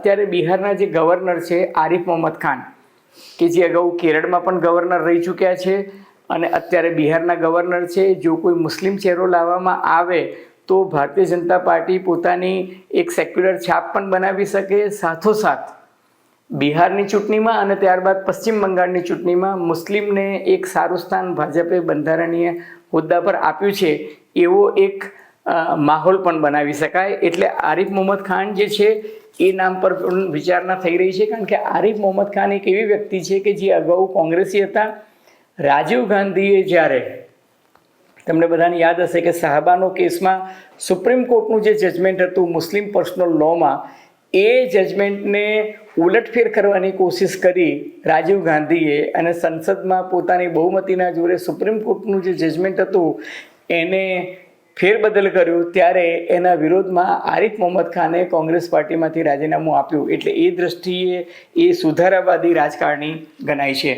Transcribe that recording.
અત્યારે બિહારના જે ગવર્નર છે, આરિફ મોહમ્મદ ખાન, કે જે અગાઉ કેરળમાં પણ ગવર્નર રહી ચૂક્યા છે અને અત્યારે બિહારના ગવર્નર છે, જો કોઈ મુસ્લિમ ચહેરો લાવવામાં આવે તો ભારતીય જનતા પાર્ટી પોતાની એક સેક્યુલર છાપ પણ બનાવી શકે. સાથોસાથ, બિહારની ચૂંટણીમાં અને ત્યારબાદ પશ્ચિમ બંગાળની ચૂંટણીમાં મુસ્લિમને એક સારું સ્થાન ભાજપે બંધારણીય હોદ્દા પર આપ્યું છે, એવો એક માહોલ પણ બનાવી શકાય. એટલે આરિફ મોહમ્મદ ખાન જે છે એ નામ પર પણ વિચારણા થઈ રહી છે, કારણ કે આરિફ મોહમ્મદ ખાન એક એવી વ્યક્તિ છે કે જે અગાઉ કોંગ્રેસી હતા. રાજીવ ગાંધીએ જ્યારે તમને બધાને યાદ હશે કે સાહબાનો કેસમાં સુપ્રીમ કોર્ટનું જે જજમેન્ટ હતું, મુસ્લિમ પર્સનલ લોમાં, એ જજમેન્ટને ઉલટફેર કરવાની કોશિશ કરી રાજીવ ગાંધીએ અને સંસદમાં પોતાની બહુમતીના જોડે સુપ્રીમ કોર્ટનું જે જજમેન્ટ હતું, એને ફેરબદલ કર્યું ત્યારે એના વિરોધમાં આરિફ મોહમ્મદ ખાને કોંગ્રેસ પાર્ટીમાંથી રાજીનામું આપ્યું. એટલે એ દ્રષ્ટિએ એ સુધારાવાદી રાજકારણી ગણાય છે.